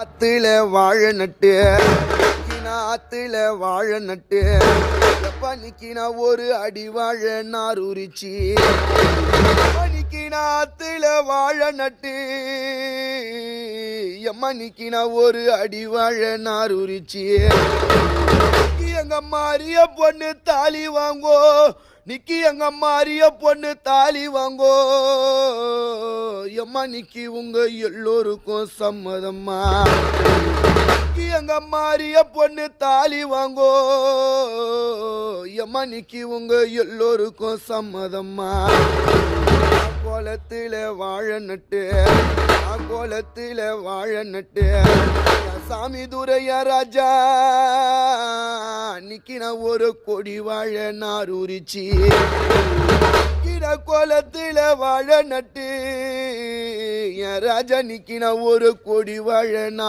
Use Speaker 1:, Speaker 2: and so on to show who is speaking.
Speaker 1: ஆத்துல வாழ நட்டு நிக்கினா ஆத்துல வாழ நட்டு எப்ப நிக்கினா ஒரு அடி வாழ நார் உரிச்சி எப்ப நிக்கினா ஆத்துல வாழ நட்டு எம்மா ஒரு அடி வாழ நார் உரிச்சி. நிக்கி எங்க மாறிய பொண்ணு தாலி வாங்கோ நிக்கி எங்க மாறிய பொண்ணு தாலி வாங்கோ. மணிக்கு உங்க எல்லோருக்கும் சம்மதம்மா. எங்க மாறிய பொண்ணு தாலி வாங்கோ. மணிக்கு நிக்கி உங்க எல்லோருக்கும் சம்மதம்மா. கோலத்தில வாழ நட்டு கோலத்தில வாழ நட்டு சாமி துரைய ராஜா. நிக்கின ஒரு கொடி வாழ நார் உரிச்சி. நிக்கின கோலத்தில வாழ நட்டு ரஜனிக்கின ராஜா நிக்கின ஒரு கொடி வாழ